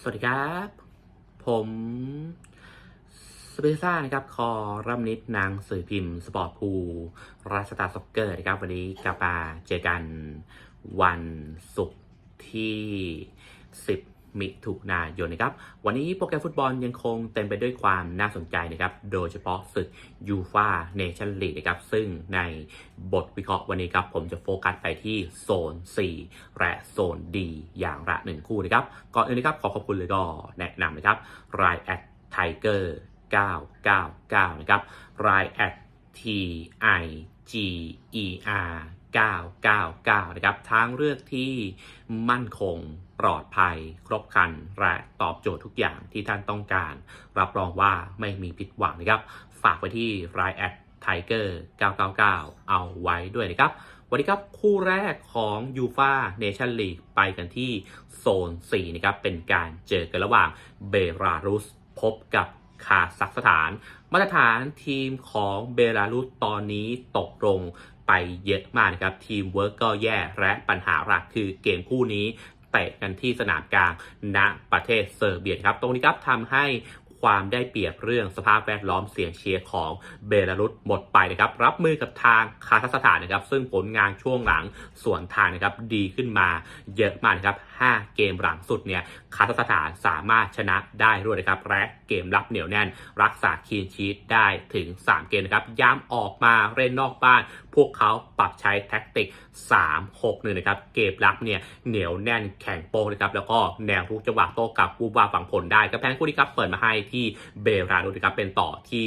สวัสดีครับ ผมสเปซ่านะครับ คอรัมนิดนางสื่อพิมพ์ สปอร์ตพูราชตาซ็อกเกอร์นะครับ วันนี้กลับมาเจอกันวันศุกร์ที่ 10 มิถุนายนนะครับ วันนี้โปรแกรมฟุตบอลยังคงเต็มไปด้วยความน่าสนใจนะครับ โดยเฉพาะศึกยูฟาเนชั่นลีกนะครับ ซึ่งในบทวิเคราะห์วันนี้ครับ ผมจะโฟกัสไปที่โซน 4 และโซน D อย่างละหนึ่งคู่นะครับ ก่อนอื่นนะครับ ขอขอบคุณเลยก็แนะนำนะครับรายแอดไทเกอร์999 นะครับรายแอด T I G E R 999 นะครับทางเลือกที่มั่นคงปลอดภัย ครบครัน และตอบโจทย์ทุกอย่างที่ท่านต้องการ รับรองว่าไม่มีผิดหวังนะครับ ฝากไว้ที่รายแอดไทเกอร์999 เอาไว้ด้วยนะครับ วันนี้ครับ คู่แรกของยูฟาเนชั่นลีกไปกันที่โซน 4 นะครับ เป็นการเจอกันระหว่างเบลารุสพบกับ คาซัคสถาน มาตรฐานทีมของเบลารุสตอนนี้ตกลงไปเยอะมากนะครับ ทีมเวิร์กก็แย่และปัญหาหลักคือเกมคู่นี้เตะกันที่สนามกลางณประเทศเซอร์เบียครับ ตรงนี้ครับทำให้ ความได้เปรียบเรื่องสภาพแวดล้อมเสียงเชียร์ของเบลารุสหมดไปนะครับรับมือกับทางคาซัคสถานนะครับ ซึ่งผลงานช่วงหลังส่วนทางนะครับดีขึ้นมาเยอะมากนะครับ 5 เกมหลังสุดเนี่ยคาซัคสถานสามารถชนะได้ด้วยนะครับและเกมรับเหนียวแน่น รักษาคีนชีตได้ถึง 3 เกมนะครับย้ำออกมาเล่นนอกบ้าน วกเขาปรับใช้แท็กติก 3 6 1นะครับเกมรับเนี่ยเหนียวแน่นแข็งโป๊กนะครับแล้วก็แนวรุกจังหวะโต้กลับวูบวาฝังผลได้กระแพงคู่นี้ครับเปิดมาให้ที่เบรารุสนะครับเป็นต่อที่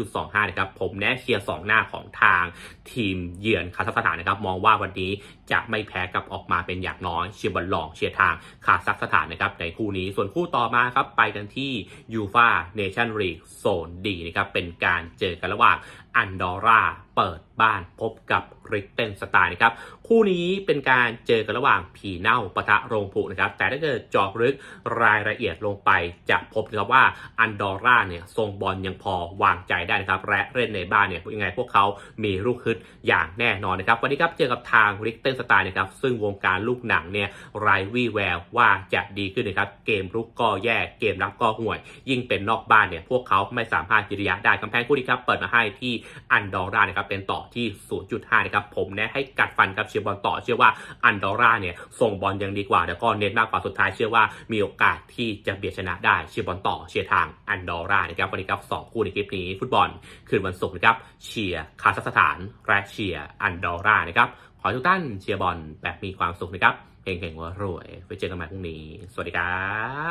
0.25 นะครับผมแน่เชียร์ 2 หน้าของทางทีมเยือนคาซัคสถานนะครับมองว่าวันนี้จะไม่แพ้กับออกมาเป็นอย่างน้อยเชียร์บอลลองเชียร์ทางคาซัคสถานนะครับในคู่นี้ส่วนคู่ต่อมาครับไปกันที่ยูฟาเนชั่นลีกโซนดีนะครับเป็นการเจอกันระหว่าง อันดอร่าเปิดบ้านพบกับริกเตนสไตล์นะครับ คู่นี้เป็นการเจอกันระหว่างผีเน่าปะทะโรงผุนะครับ แต่ถ้าเกิดจอกลึกรายละเอียดลงไปจะพบนะครับว่าอันดอร่าเนี่ยทรงบอลยังพอวางใจได้นะครับ และเล่นในบ้านเนี่ยยังไงพวกเขามีลูกฮึดอย่างแน่นอนนะครับ วันนี้ครับเจอกับทางริกเต้นสไตล์นะครับ ซึ่งวงการลูกหนังเนี่ยไรวี่แววว่าจะดีขึ้นนะครับ เกมรุกก็แย่เกมรับก็ห่วย ยิ่งเป็นนอกบ้านเนี่ยพวกเขาไม่สามารถยืนระยะได้กำแพงคู่นี้ครับเปิดมาให้ที่อันดอร่านะครับเป็นต่อที่ 0.5นะครับผมแนะให้กัดฟันกับเชียร์บอลต่อเชื่อว่าอันดอร่าเนี่ยส่งบอลยังดีกว่าแล้วก็เน้นมากกว่าสุดท้ายเชื่อว่ามีโอกาสที่จะเบียดชนะได้เชียร์บอลต่อเชียร์ทางอันดอร่านะครับวันนี้ครับสองคู่ในคลิปนี้ฟุตบอลคืนวันศุกร์นะครับเชียร์คาซัคสถานและเชียร์อันดอร่านะครับขอให้ทุกท่านเชียร์บอลแบบมีความสุขนะครับเฮงๆว่ารวยไว้เจอกันใหม่พรุ่งนี้ สวัสดีครั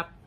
บ